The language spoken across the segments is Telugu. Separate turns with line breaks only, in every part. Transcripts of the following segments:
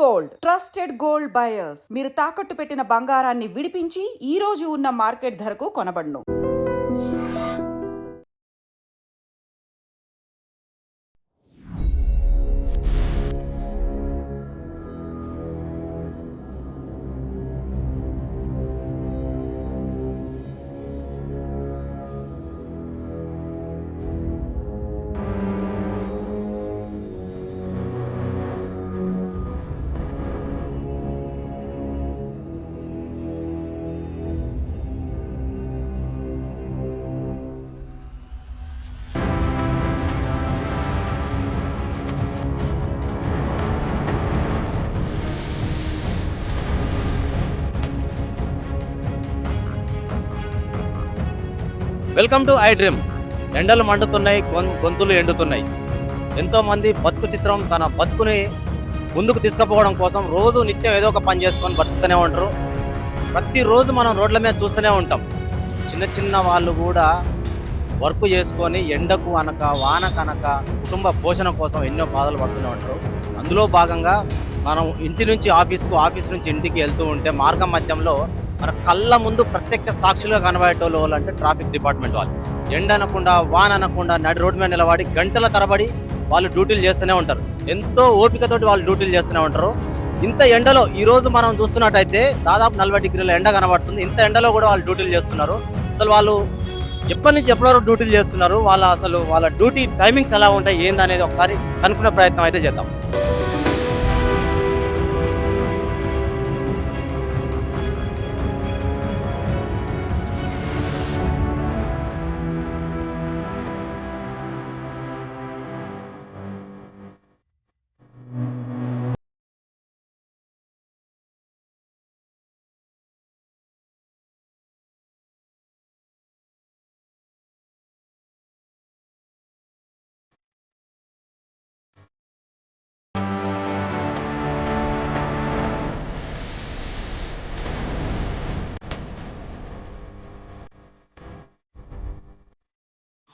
గోల్డ్. Trusted gold buyers. మీరు తాకట్టు పెట్టిన బంగారాన్ని విడిపించి ఈ రోజు ఉన్న మార్కెట్ ధరకు కొనబడను.
వెల్కమ్ టు ఐ డ్రీమ్ ఎండలు మండుతున్నాయి గొంతులు ఎండుతున్నాయి. ఎంతోమంది బతుకు చిత్రం తన బతుకుని ముందుకు తీసుకుపోవడం కోసం రోజు నిత్యం ఏదో ఒక పని చేసుకొని బతుకుతూనే ఉంటారు. ప్రతిరోజు మనం రోడ్ల మీద చూస్తూనే ఉంటాం. చిన్న చిన్న వాళ్ళు కూడా వర్క్ చేసుకొని ఎండకు అనక వానకు అనక కుటుంబ పోషణ కోసం ఎన్నో బాధలు పడుతూనే ఉంటారు. అందులో భాగంగా మనం ఇంటి నుంచి ఆఫీస్కు ఆఫీస్ నుంచి ఇంటికి వెళ్తూ ఉంటే మార్గం మధ్యంలో మన కళ్ళ ముందు ప్రత్యక్ష సాక్షులుగా కనబడేటోళ్ళు వాళ్ళు అంటే ట్రాఫిక్ డిపార్ట్మెంట్ వాళ్ళు. ఎండ అనకుండా వాన అనకుండా నడి రోడ్డు మీద నిలబడి గంటల తరబడి వాళ్ళు డ్యూటీలు చేస్తూనే ఉంటారు. ఎంతో ఓపికతోటి వాళ్ళు డ్యూటీలు చేస్తూనే ఉంటారు. ఇంత ఎండలో ఈరోజు మనం చూస్తున్నట్టయితే దాదాపు నలభై డిగ్రీల ఎండ కనబడుతుంది. ఇంత ఎండలో కూడా వాళ్ళు డ్యూటీలు చేస్తున్నారు. అసలు వాళ్ళు ఎప్పటి నుంచి ఎప్పటి వరకు డ్యూటీలు చేస్తున్నారు? వాళ్ళ అసలు వాళ్ళ డ్యూటీ టైమింగ్స్ ఎలా ఉంటాయి? ఏందనేది ఒకసారి కనుక్కునే ప్రయత్నం అయితే చేద్దాం.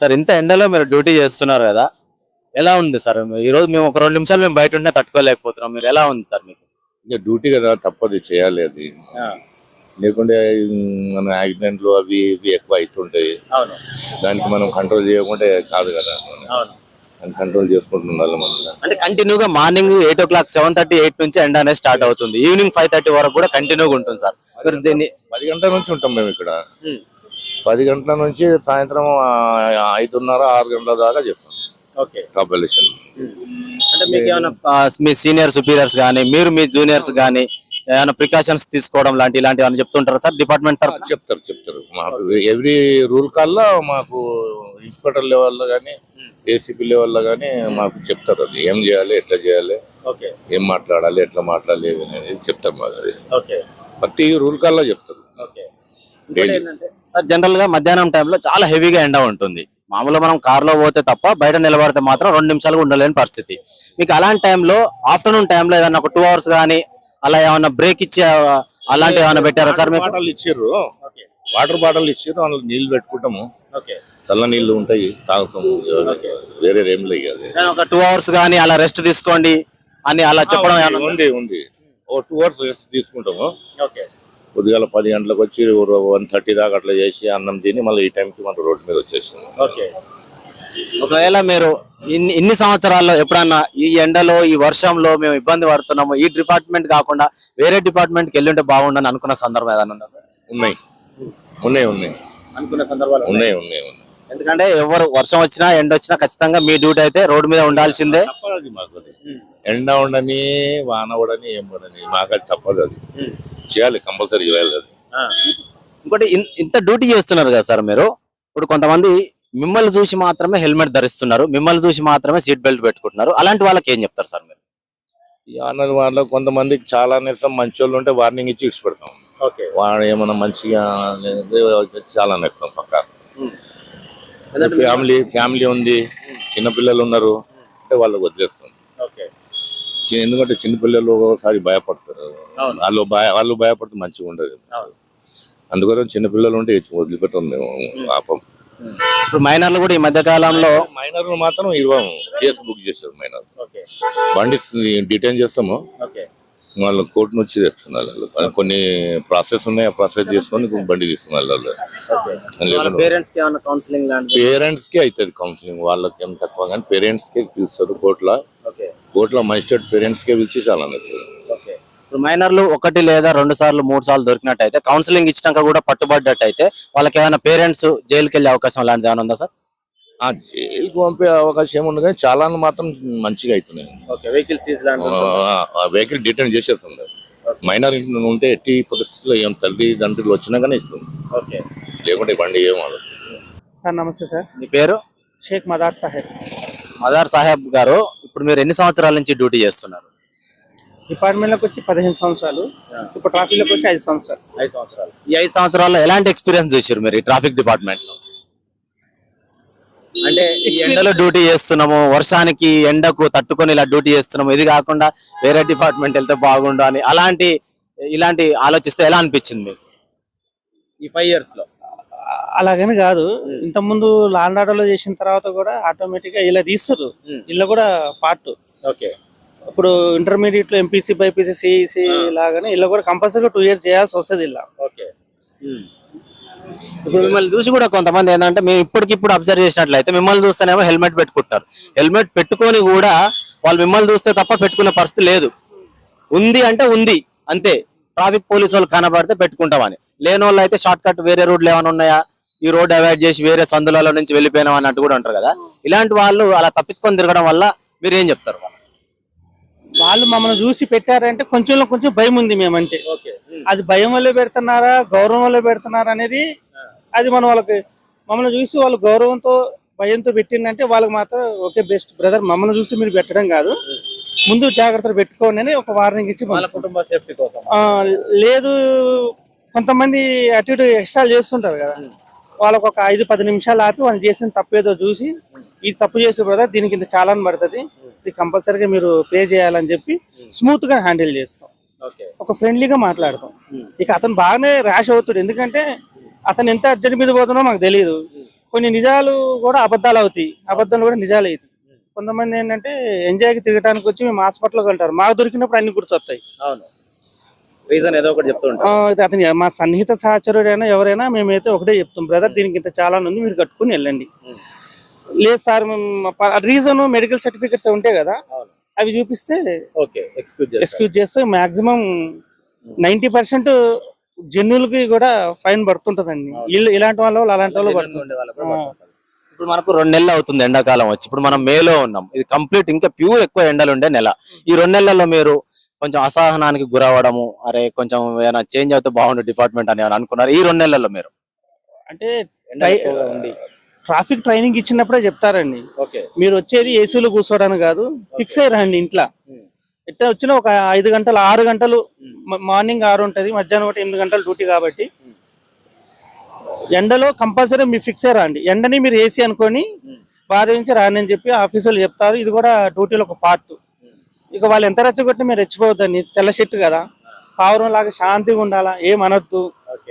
సార్ ఇంత ఎండలో మీరు డ్యూటీ చేస్తున్నారు కదా ఎలా ఉంది సార్? ఈ రోజు మేము ఒక రెండు నిమిషాలు మేము బయట ఉంటే తట్టుకోలేకపోతున్నాం. మీరు ఎలా ఉంది సార్ మీకు?
ఇక డ్యూటీ కదా తప్పదు చేయాలి అది. లేకుంటే మన యాక్సిడెంట్లు అవి ఇవి ఎక్కువ అవుతుంటాయి.
అవును.
దానికి మనం కంట్రోల్ చేయకుంటే కాదు కదా. కంట్రోల్ చేసుకుంటూ ఉండాలి మనం
అంటే కంటిన్యూగా morning eight o'clock seven thirty eight నుంచి ఎండ అనేది స్టార్ట్ అవుతుంది. ఈవినింగ్ ఫైవ్ థర్టీ వరకు కూడా కంటిన్యూగా ఉంటుంది సార్. మీరు దీన్ని
పది గంటల నుంచి ఉంటాం మేము ఇక్కడ. పది గంటల నుంచి సాయంత్రం ఐదున్నర ఆరు గంటల దాకా చేస్తాం. ఎలక్షన్
అంటే మీకు ఏమైనా ఆ, మీ సీనియర్ సుపీరియర్స్ కానీ మీరు మీ జూనియర్స్ కానీ ఏమైనా ప్రికాషన్స్ తీసుకోవడం లాంటి ఇలాంటివి ఏమైనా చెప్తుంటారా సార్? డిపార్ట్మెంట్ తరఫున?
చెప్తారు చెప్తారు. మాకు ఎవ్రీ రూల్ కల్లా మాకు ఇన్స్పెక్టర్ లెవెల్లో కానీ ఏసీపీ లెవెల్లో కానీ మాకు చెప్తారు అది. ఏం చేయాలి ఎట్లా చేయాలి
ఓకే.
ఏం మాట్లాడాలి ఎట్లా మాట్లాడాలి అనేది చెప్తారు మాకు అది.
ఓకే.
ప్రతి రూల్ కల్లా చెప్తారు.
సార్ జనరల్గా మధ్యాహ్నం టైంలో చాలా హెవీగా ఎండ ఉంటుంది. మామూలుగా మనం కార్లో పోతే తప్ప బయట నిలబడితే మాత్రం రెండు నిమిషాలు ఉండలేని పరిస్థితి. మీకు అలాంటి టైంలో ఆఫ్టర్నూన్ టైంలో ఏదైనా ఒక టూ అవర్స్ కానీ అలా ఏమన్నా బ్రేక్ ఇచ్చే అలాంటివి ఏమైనా పెట్టారా సార్
బాటలు ఇచ్చిర్రు. వాటర్ బాటిల్ ఇచ్చిర్రు అందులో నీళ్ళు పెట్టుకుంటాము. చల్ల నీళ్ళు ఉంటాయి తాగుతాము వేరేది ఏం లేదు
ఒక టూ అవర్స్ కానీ అలా రెస్ట్ తీసుకోండి అని అలా చెప్పడం
ఉంది, ఉంది ఉంది. ఓ టూ అవర్స్ రెస్ట్ తీసుకుంటాము. పొద్దుగాల పది గంటలకు వచ్చి వన్ థర్టీ దాకా అట్లా చేసి అన్నం తిని మళ్ళీ ఈ టైంకి మన రోడ్డు మీద వచ్చేస్తాం
ఓకే. ఒకవేళ మీరు ఇన్ని ఇన్ని సంవత్సరాల్లో ఎప్పుడన్నా ఈ ఎండలో ఈ వర్షంలో మేము ఇబ్బంది పడుతున్నాము ఈ డిపార్ట్మెంట్ కాకుండా వేరే డిపార్ట్మెంట్కి వెళ్ళి బాగుండని అనుకున్న సందర్భం ఏదైనా ఉందా సార్?
ఉన్నాయి. ఉన్నాయి ఉన్నాయి.
అనుకున్న సందర్భాలు
ఉన్నాయి. ఉన్నాయి ఉన్నాయి
ఎందుకంటే ఎవరు వర్షం వచ్చినా ఎండ వచ్చినా ఖచ్చితంగా మీ డ్యూటీ అయితే రోడ్డు మీద ఉండాల్సిందే.
మాకు ఎండ ఉండని వాన పడని ఏం పడని మాకు అది తప్పదు అది. చేయాలి కంపల్సరీ చేయాలి అది.
ఇంకోటి ఇన్- ఇంత డ్యూటీ చేస్తున్నారు కదా సార్ మీరు? ఇప్పుడు కొంతమంది మిమ్మల్ని చూసి మాత్రమే హెల్మెట్ ధరిస్తున్నారు మిమ్మల్ని చూసి మాత్రమే సీట్ బెల్ట్ పెట్టుకుంటున్నారు. అలాంటి వాళ్ళకి ఏం చెప్తారు సార్ మీరు?
ఈ అన్నది వాళ్ళ కొంతమందికి చాలా నిరసం మంచి వాళ్ళు ఉంటే వార్నింగ్ ఇచ్చి ఇచ్చిపెడతాం
ఓకే.
వాడు ఏమన్నా మంచిగా చాలా నిరసం పక్క. ఫ్యామిలీ ఫ్యామిలీ ఉంది చిన్నపిల్లలు ఉన్నారు అంటే వాళ్ళకి వదిలేస్తాం.
ఓకే.
చి- ఎందుకంటే చిన్నపిల్లలు ఒకసారి భయపడతారు. వాళ్ళు భయ వాళ్ళు భయపడితే మంచిగా ఉండదు. అందుకోసం చిన్నపిల్లలు ఉంటే వదిలిపెట్టాం మేము పాపం.
ఇప్పుడు మైనర్లు కూడా ఈ మధ్య కాలంలో
మైనర్ మాత్రం ఇవ్వము. కేసు బుక్ చేస్తారు మైనర్
ఓకే.
బండి డిటైన్ చేస్తాము.
ఓకే.
వాళ్ళు కోర్టు నుంచి తెస్తున్నారు కొన్ని ప్రాసెస్ ఉన్నాయి ఆ ప్రాసెస్ చేసుకొని బండి వాళ్ళ.
పేరెంట్స్కి ఏమైనా కౌన్సిలింగ్ లాంటిది
పేరెంట్స్కి అవుతుంది కౌన్సిలింగ్. వాళ్ళకి ఏం తక్కువ కానీ పేరెంట్స్కి పిలుస్తారు కోర్టులో.
ఓకే.
కోర్టులో మజిస్ట్రేట్ పేరెంట్స్కి పిలిచి చాలా నచ్చింది
ఇప్పుడు మైనర్లు ఒకటి లేదా రెండు సార్లు మూడు సార్లు దొరికినట్టయితే కౌన్సిలింగ్ ఇచ్చినాక కూడా పట్టుబడ్డట్టయితే వాళ్ళకి ఏమైనా పేరెంట్స్ జైలుకి వెళ్ళే అవకాశం లాంటిది ఏమైనా ఉందా సార్?
ఆ జైలుకి పంపే అవకాశం ఏముంది కానీ చాలా మాత్రం మంచిగా అవుతున్నాయి.
Okay vehicle seize
vehicle detain చేసేస్తుంది. మైనర్ ఉంటే ఎట్టి పరిస్థితుల్లో ఏం తల్లి తండ్రులు వచ్చినా కానీ ఇస్తుంది.
ఓకే.
లేకుంటే బండి ఏం అవ్వదు.
సార్ నమస్తే సార్.
మీ పేరు?
షేక్ మదార్ సాహెబ్.
మదార్ సాహెబ్ గారు ఇప్పుడు మీరు ఎన్ని సంవత్సరాల నుంచి డ్యూటీ చేస్తున్నారు?
డిపార్ట్మెంట్లోకి వచ్చి పదిహేను సంవత్సరాలు. ఇప్పుడు ట్రాఫిక్లోకి వచ్చి ఐదు సంవత్సరాలు.
ఐదు సంవత్సరాలు. ఈ ఐదు సంవత్సరాల్లో ఎలాంటి ఎక్స్పీరియన్స్ చూసారు మీరు ఈ ట్రాఫిక్ డిపార్ట్మెంట్లో అంటే ఎండలో డ్యూటీ చేస్తున్నాము వర్షానికి ఎండకు తట్టుకొని ఇలా డ్యూటీ చేస్తున్నాము. ఇది కాకుండా వేరే డిపార్ట్మెంట్ వెళ్తే బాగుండు అని అలాంటి ఇలాంటి ఆలోచిస్తే ఎలా అనిపించింది మీకు? ఈ ఫైవ్ ఇయర్స్లో
అలాగని కాదు. ఇంతకుముందు లాండ్ ఆర్డర్లో చేసిన తర్వాత కూడా ఆటోమేటిక్గా ఇలా తీస్తారు. ఇలా కూడా పార్ట్.
ఓకే.
ఇప్పుడు ఇంటర్మీడియట్లో ఎంపీసీ బైపీసీ సిఈసి లాగానే ఇలా కూడా కంపల్సరీగా టూ ఇయర్స్ చేయాల్సి వస్తుంది ఇలా.
ఓకే. ఇప్పుడు మిమ్మల్ని చూసి కూడా కొంతమంది ఏంటంటే మేము ఇప్పటికిప్పుడు అబ్జర్వ్ చేసినట్లయితే మిమ్మల్ని చూస్తేనేమో హెల్మెట్ పెట్టుకుంటారు. హెల్మెట్ పెట్టుకొని కూడా వాళ్ళు మిమ్మల్ని చూస్తే తప్ప పెట్టుకునే పరిస్థితి లేదు. ఉంది అంటే ఉంది. అంతే. ట్రాఫిక్ పోలీసు వాళ్ళు కనబడితే పెట్టుకుంటామని. లేని వాళ్ళు అయితే షార్ట్ కట్ వేరే రోడ్లు ఏమైనా ఉన్నాయా? ఈ రోడ్ అవాయిడ్ చేసి వేరే సందులలో నుంచి వెళ్ళిపోయినాం అన్నట్టు కూడా అంటారు కదా? ఇలాంటి వాళ్ళు అలా తప్పించుకొని తిరగడం వల్ల మీరు ఏం చెప్తారు?
వాళ్ళు మమ్మల్ని చూసి పెట్టారంటే కొంచెంలో కొంచెం భయం ఉంది మేమంటే. అది భయం వల్లే పెడుతున్నారా గౌరవం వల్లే పెడుతున్నారా అనేది అది మనం వాళ్ళకి మమ్మల్ని చూసి వాళ్ళు గౌరవంతో భయంతో పెట్టిందంటే వాళ్ళకి మాత్రం ఓకే బెస్ట్ బ్రదర్ మమ్మల్ని చూసి మీరు పెట్టడం కాదు. ముందు జాగ్రత్తలు పెట్టుకోండి అని ఒక వార్నింగ్ ఇచ్చి
వాళ్ళ. కుటుంబ సేఫ్టీ కోసం.
లేదు కొంతమంది అటు ఇటు ఎక్స్ట్రా చేస్తుంటారు కదా. వాళ్ళకి ఒక ఐదు పది నిమిషాలు ఆపి వాళ్ళు చేసిన తప్పు ఏదో చూసి ఇది తప్పు చేసే బ్రదర్ దీనికి ఇంత చాలా పడుతుంది ఇది కంపల్సరీగా మీరు పే చేయాలని చెప్పి స్మూత్గా హ్యాండిల్ చేస్తాం. ఒక ఫ్రెండ్లీగా మాట్లాడతాం. ఇక అతను బాగానే ర్యాష్ అవుతాడు. ఎందుకంటే అతను ఎంత అర్జెంట్ మీద పోతుందో మాకు తెలియదు కొన్ని నిజాలు కూడా అబద్ధాలు అవుతాయి. అబద్ధాలు కూడా నిజాలు అవుతాయి. కొంతమంది ఏంటంటే ఎంజాయ్కి తిరగడానికి వచ్చి మేము హాస్పిటల్కి వెళ్తారు. మాకు దొరికినప్పుడు అన్ని గుర్తొస్తాయి.
అవును. రీజన్ ఏదో ఒకటి చెప్తూ
ఇది అతని మా సన్నిహిత సహచరుడైనా ఎవరైనా మేమైతే ఒకటే చెప్తాం బ్రదర్ దీనికి ఇంత చాలా ఉంది మీరు కట్టుకుని వెళ్ళండి. లేదు సార్ రీజన్ మెడికల్ సర్టిఫికెట్స్ ఉంటాయి కదా అవి చూపిస్తే
ఓకే ఎక్స్క్యూజ్
ఎక్స్క్యూజ్ చేస్తే మాక్సిమం నైన్టీ పర్సెంట్ జన్యులకి కూడా ఫైన్ పడుతుంటదండి. వీళ్ళు ఇలాంటి వాళ్ళు అలాంటి వాళ్ళు పడుతుంది
ఇప్పుడు మనకు రెండు నెలలు అవుతుంది ఎండాకాలం వచ్చి ఇప్పుడు మనం మేలో ఉన్నాం. ఇది కంప్లీట్ ఇంకా ప్యూర్ ఎక్కువ ఎండలు ఉండే నెల. ఈ రెండు నెలల్లో మీరు కొంచెం అసహనానికి గురవడము అరే కొంచెం ఏమైనా చేంజ్ అవుతే బాగుండు డిపార్ట్మెంట్ అని అనుకున్నారు ఈ రెండు నెలల్లో మీరు?
అంటే ట్రాఫిక్ ట్రైనింగ్ ఇచ్చినప్పుడే చెప్తారండి.
ఓకే.
మీరు వచ్చేది ఏసీలో కూర్చోవడానికి కాదు ఫిక్స్ అయ్యారండి ఇంట్లో. ఇట్లా వచ్చిన ఒక ఐదు గంటలు ఆరు గంటలు మార్నింగ్ ఆరు ఉంటది మధ్యాహ్నం ఒకటి ఎనిమిది గంటలు డ్యూటీ కాబట్టి. ఎండలో కంపల్సరీ మీరు ఫిక్స్ అయ్యారండి. ఎండని మీరు ఏసీ అనుకొని బాధించి రాని అని చెప్పి ఆఫీసులు చెప్తారు. ఇది కూడా డ్యూటీలో ఒక పార్ట్. ఇక వాళ్ళు ఎంత రెచ్చగొట్టి మీరు రెచ్చిపోవద్దండి. తెల్ల షర్ట్ కదా. పావురం లాగా శాంతిగా ఉండాలా? ఏం అనొద్దు.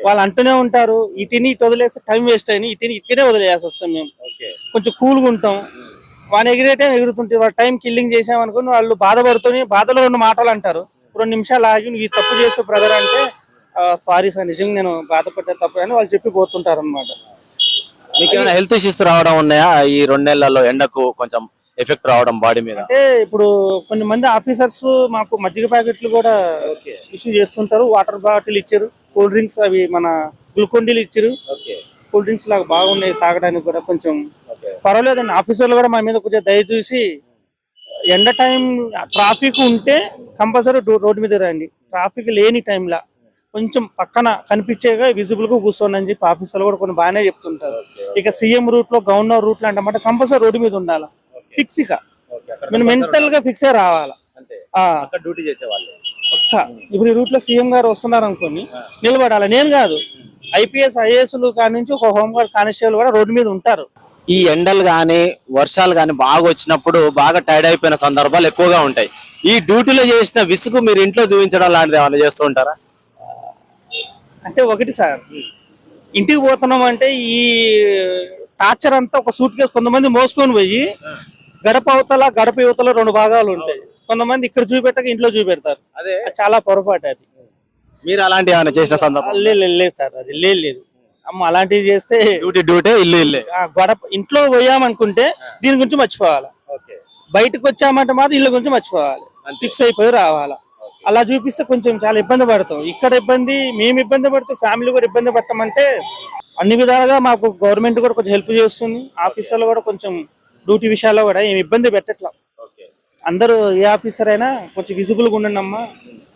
వాళ్ళు అంటూనే ఉంటారు ఇటుని ఇటు వదిలేస్తే టైం వేస్ట్ అయిన ఇటుని ఇక్కడే వదిలేయాల్సి వస్తాం మేము. కొంచెం కూల్గా ఉంటాం. వాళ్ళు ఎగిరేటే ఎగురుతుంటే వాళ్ళ టైం కిల్లింగ్ చేసామనుకుని వాళ్ళు బాధపడుతూనే బాధలో రెండు మాటలు అంటారు. రెండు నిమిషాలు ఆగి నువ్వు ఈ తప్పు చేసే బ్రదర్ అంటే సారీ సార్ నిజంగా నేను బాధపడ్డా తప్పు అని వాళ్ళు చెప్పి పోతుంటారు అనమాట
మీకు ఏమైనా హెల్త్ ఇష్యూస్ రావడం ఉన్నాయా? ఈ రెండు నెలల్లో ఎండకు కొంచెం ఎఫెక్ట్ రావడం బాడీ మీద?
అంటే ఇప్పుడు కొన్ని మంది ఆఫీసర్స్ మాకు మజ్జిగ ప్యాకెట్లు కూడా ఇష్యూ చేస్తుంటారు. వాటర్ బాటిల్ ఇచ్చారు. కూల్ డ్రింక్స్ అవి మన గ్లూకోండీలు ఇచ్చారు. కూల్ డ్రింక్స్ లాగా బాగున్నాయి తాగడానికి కూడా కొంచెం. పర్వాలేదండి ఆఫీసర్లు కూడా మా మీద కొంచెం దయ చూసి ఎండ టైం ట్రాఫిక్ ఉంటే కంపల్సరీ రోడ్డు మీద రండి. ట్రాఫిక్ లేని టైంలో కొంచెం పక్కన కనిపించేగా విజిబుల్గా కూర్చోండి అని చెప్పి ఆఫీసర్లు కూడా కొన్ని బాగానే చెప్తుంటారు. ఇక సీఎం రూట్లో గవర్నర్ రూట్లో అంటే కంపల్సరీ రోడ్డు మీద ఉండాలి? ఫిక్స్ ఇక. మనం మెంటల్గా ఫిక్స్ రావాలా?
అంతే.
ఆ,
అక్కడ డ్యూటీ చేసేవాళ్ళు.
ఒక్క. ఇప్పుడు ఈ రూట్లో సీఎం గారు వస్తున్నారు అనుకోని నిలబడాలి? నేను కాదు. ఐపీఎస్ ఐఏఎస్లు కాడి నుంచి ఒక హోంగార్డ్ కానిస్టేబుల్ కూడా రోడ్డు మీద ఉంటారు.
ఈ ఎండలు గాని వర్షాలు గాని బాగా వచ్చినప్పుడు బాగా టైర్డ్ అయిపోయిన సందర్భాలు ఎక్కువగా ఉంటాయి. ఈ డ్యూటీలో చేసిన విసుగు మీరు ఇంట్లో చూపించడం లాంటిది ఏమైనా చేస్తూ ఉంటారా?
అంటే ఒకటి సార్ ఇంటికి పోతున్నాం అంటే ఈ టార్చర్ అంతా ఒక సూట్ కేసు కొంతమంది మోసుకొని పోయి గడప అవతల గడప యువతల రెండు భాగాలు ఉంటాయి. కొంతమంది ఇక్కడ చూపెట్టక ఇంట్లో చూపెడతారు.
అదే.
చాలా పొరపాటు అది.
మీరు అలాంటి ఏమైనా చేసిన సందర్భం?
లేదు సార్ అది లేదు లేదు. అమ్మ అలాంటివి చేస్తే
డ్యూటీ డ్యూటీ ఇల్లు ఇల్లే.
ఆ గొడవ ఇంట్లో పోయామనుకుంటే దీని గురించి మర్చిపోవాలి. బయటకు వచ్చామంటే మాత్రం ఇళ్ళ గురించి మర్చిపోవాలి. ఫిక్స్ అయిపోయి రావాలా. అలా చూపిస్తే కొంచెం చాలా ఇబ్బంది పడతాం. ఇక్కడ ఇబ్బంది మేము ఇబ్బంది పడుతూ ఫ్యామిలీ కూడా ఇబ్బంది పడతామంటే అన్ని విధాలుగా మాకు గవర్నమెంట్ కూడా కొంచెం హెల్ప్ చేస్తుంది. ఆఫీసర్లు కూడా కొంచెం డ్యూటీ విషయాల్లో కూడా ఏమి ఇబ్బంది పెట్టట్లా.
ఓకే.
అందరూ ఏ ఆఫీసర్ అయినా కొంచెం విజిబుల్గా ఉండండి అమ్మా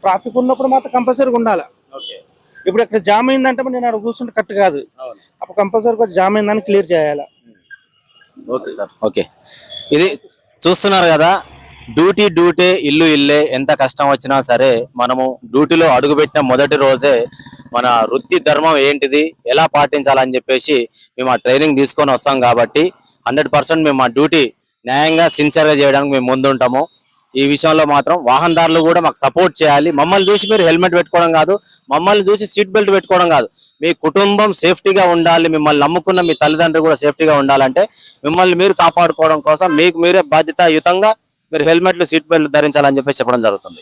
ట్రాఫిక్ ఉన్నప్పుడు మాత్రం కంపల్సరీగా ఉండాలి.
ఓకే.
ఇప్పుడు ఇక్కడ జామ్ అయిందంటే నేను అక్కడ కూర్చుంటే కరెక్ట్ కాదు. అప్పుడు కంపల్సరీ జామ్ అయిందని క్లియర్ చేయాలి.
Okay sir. ఓకే. ఇది చూస్తున్నారు కదా డ్యూటీ డ్యూటీ ఇల్లు ఇల్లే ఎంత కష్టం వచ్చినా సరే మనము డ్యూటీలో అడుగుపెట్టిన మొదటి రోజే మన వృత్తి ధర్మం ఏంటిది ఎలా పాటించాలని చెప్పేసి మేము ఆ ట్రైనింగ్ తీసుకొని వస్తాం కాబట్టి హండ్రెడ్ పర్సెంట్ మేము మా డ్యూటీ న్యాయంగా సిన్సియర్గా చేయడానికి మేము ముందుంటాము. ఈ విషయంలో మాత్రం వాహనదారులు కూడా మాకు సపోర్ట్ చేయాలి. మమ్మల్ని చూసి మీరు హెల్మెట్ పెట్టుకోవడం కాదు మమ్మల్ని చూసి సీట్ బెల్ట్ పెట్టుకోవడం కాదు. మీ కుటుంబం సేఫ్టీగా ఉండాలి మిమ్మల్ని నమ్ముకున్న మీ తల్లిదండ్రులు కూడా సేఫ్టీగా ఉండాలంటే మిమ్మల్ని మీరు కాపాడుకోవడం కోసం మీకు మీరే బాధ్యతాయుతంగా మీరు హెల్మెట్లు సీట్ బెల్ట్ ధరించాలని చెప్పి చెప్పడం జరుగుతుంది.